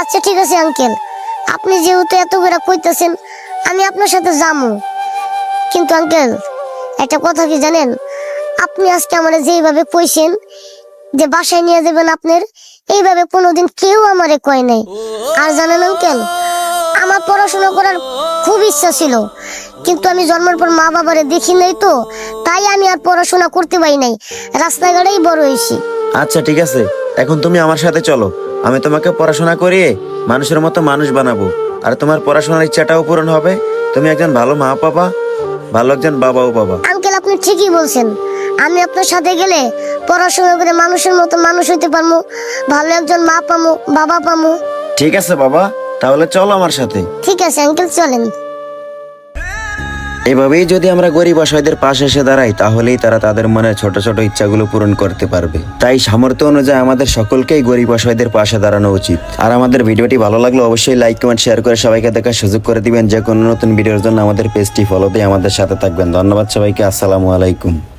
আচ্ছা ঠিক আছে আঙ্কেল আপনি যেহেতু এত করে কইতেছেন, আমি আপনার সাথে যাব কিন্তু আঙ্কেল একটা কথা কি জানেন? আপনি আজকে আমার যেইভাবে কইছেন যে বাসায় নিয়ে যাবেন আপনার, এইভাবে কোনোদিন কেউ আমারে কয় নাই। আর জানেন আঙ্কেল আমার পড়াশোনা করার খুব ইচ্ছা ছিল। কিন্তু আমি জন্মের পর মা বাবারে দেখি নাই তো, তাই আমি আর পড়াশোনা করতে পারি নাই। রাস্তাঘাটেই বড় হয়েছি আচ্ছা ঠিক আছে। এখন তুমি আমার সাথে চলো। আমি তোমাকে পড়াশোনা করিয়ে মানুষের মতো মানুষ বানাবো। আর তোমার পড়াশোনার ইচ্ছাটাও পূরণ হবে। তুমি একজন ভালো মা পাবা ভালো একজন বাবাও পাবা। আঙ্কেল আপনি ঠিকই বলছেন। আমি আপনার সাথে গেলে পড়াশোনা করে মানুষের মতো মানুষ হইতে পারব ভালো একজন মা পামো বাবা পামো। ঠিক আছে বাবা তাহলে চলো আমার সাথে। ঠিক আছে আঙ্কেল চলেন। এভাবেই যদি আমরা গরিব অসহায়দের পাশে এসে দাঁড়াই, তাহলেই তারা তাদের মনে ছোট ছোট ইচ্ছাগুলো পূরণ করতে পারবে। তাই সামর্থ্য অনুযায়ী আমাদের সকলকেই গরিব অসহায়দের পাশে দাঁড়ানো উচিত। আর আমাদের ভিডিওটি ভালো লাগলে অবশ্যই লাইক, কমেন্ট, শেয়ার করে সবাইকে দেখার সুযোগ করে দিবেন। যে কোনো নতুন ভিডিওর জন্য আমাদের পেজটি ফলো দিয়ে আমাদের সাথে থাকবেন। ধন্যবাদ সবাইকে। আসসালামু আলাইকুম।